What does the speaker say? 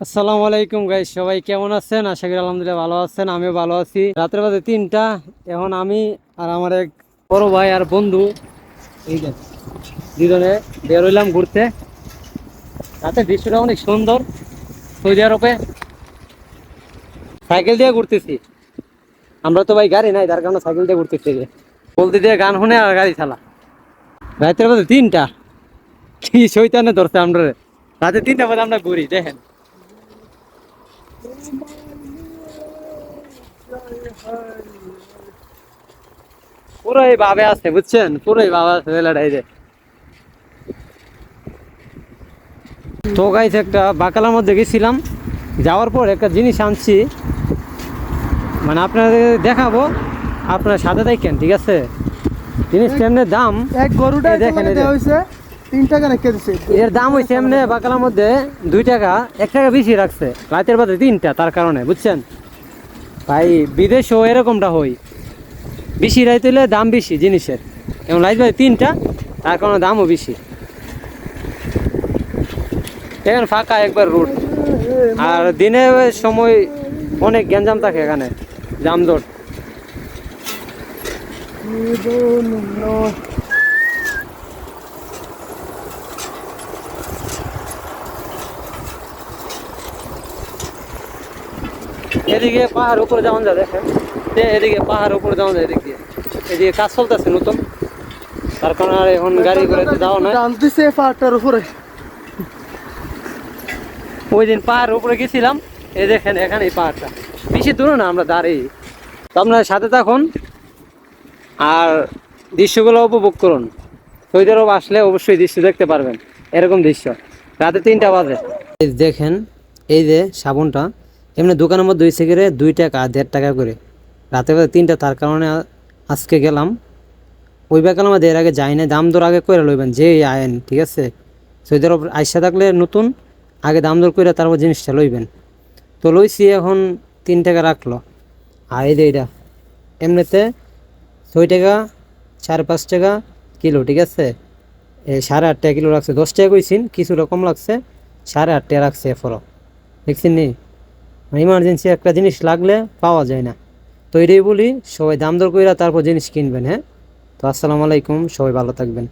আসসালামু আলাইকুম গাইস সবাই কেমন আছেন? আশা করি আলহামদুলিল্লাহ ভালো আছেন, আমিও ভালো আছি। রাতের বাজে তিনটা, এখন আমি আর আমার এক বড় ভাই আর বন্ধু, এই যে দুজনে বের হইলাম ঘুরতে। রাতের দৃশ্যটা অনেক সুন্দর, সৌদি আরবে। সাইকেল দিয়ে ঘুরতেছি। আমরা তো ভাই গাড়ি নাই, তার কারণে সাইকেল দিয়ে ঘুরতেছি। বলতে দিয়ে গান শুনে আর গাড়ি চালা। রাতের বাজে তিনটা। কি শৈতানে ধরছে আমরা রাতে তিনটা বাজে আমরা ঘুরি, দেখেন। ভাবে আছে বুঝছেন? ভাবে আছে বেলাটাই যে। তো গাইস একটা বাকালার মধ্যে গেছিলাম। যাওয়ার পর একটা জিনিস আনছি। মানে আপনাদের দেখাবো আপনার সাথে দেখেন ঠিক আছে? জিনিস এমনি দাম। এক গরুটা দেখেন, দেখেন। হয়েছে। তিন টাকা রেখে দিছে এর দাম হয়েছে এমনি বাকালার মধ্যে দুই টাকা এক টাকা বেশি রাখছে। রাতের বাদে তিনটা তার কারণে বুঝছেন? ভাই বিদেশেও এরকমটা হই বেশি রাইত হইলে দাম বেশি জিনিসের। এবং লাইট বাদে তিনটা তার কারণে দামও বেশি। এখন ফাঁকা একবার রুট আর দিনে সময় অনেক গ্যাঞ্জাম থাকে এখানে জামজট এদিকে পাহাড় উপরে যাওয়া যায় দেখেন। এ এদিকে পাহাড় উপরে যাওয়া যায় এদিক। দিয়ে এদিকে কাজ চলতেছে নতুন। তার কারণে আর এখন গাড়ি করে যাওয়া নয়। টানতেছে পাহাড়টার উপরে। ওই দিন পাহাড় উপরে গেছিলাম। এই দেখেন এখানে এই পাহাড়টা। বেশি দূরে না আমরা দাঁড়িয়ে। তো আপনার সাথে থাকুন আর দৃশ্যগুলো উপভোগ করুন। সৌদি আরব আসলে অবশ্যই দৃশ্য দেখতে পারবেন। এরকম দৃশ্য। রাতে তিনটা বাজে। দেখেন এই যে সাবুনটা। এমনি দোকানের মধ্যে হয়েছে গেলে দুই টাকা দেড় টাকা করে। রাতে বাজে তিনটা, তার কারণে আজকে গেলাম। ওই বেকার মধ্যে এর আগে যাই না দাম দর আগে করে লইবেন, যে আয়েন, ঠিক আছে? সৌদি আরব আইসা থাকলে নতুন, আগে দাম দর করে তারপর জিনিসটা লইবেন। তো লইছি, এখন তিন টাকা রাখল। আর এই যে এইটা এমনিতে ছয় টাকা সাড়ে পাঁচ টাকা কিলো, ঠিক আছে? সাড়ে আট টাকা কিলো রাখছে, দশ টাকা কইছিন, কিছুটা কম লাগছে, সাড়ে আট টাকা রাখছে এরপরও দেখছেন নি? ইমার্জেন্সি একটা জিনিস লাগলে পাওয়া যায় না। তো এটাই বলি, সবাই দাম দর কইরা তারপর জিনিস কিনবেন হ্যাঁ? তো আসসালামু আলাইকুম, সবাই ভালো থাকবেন।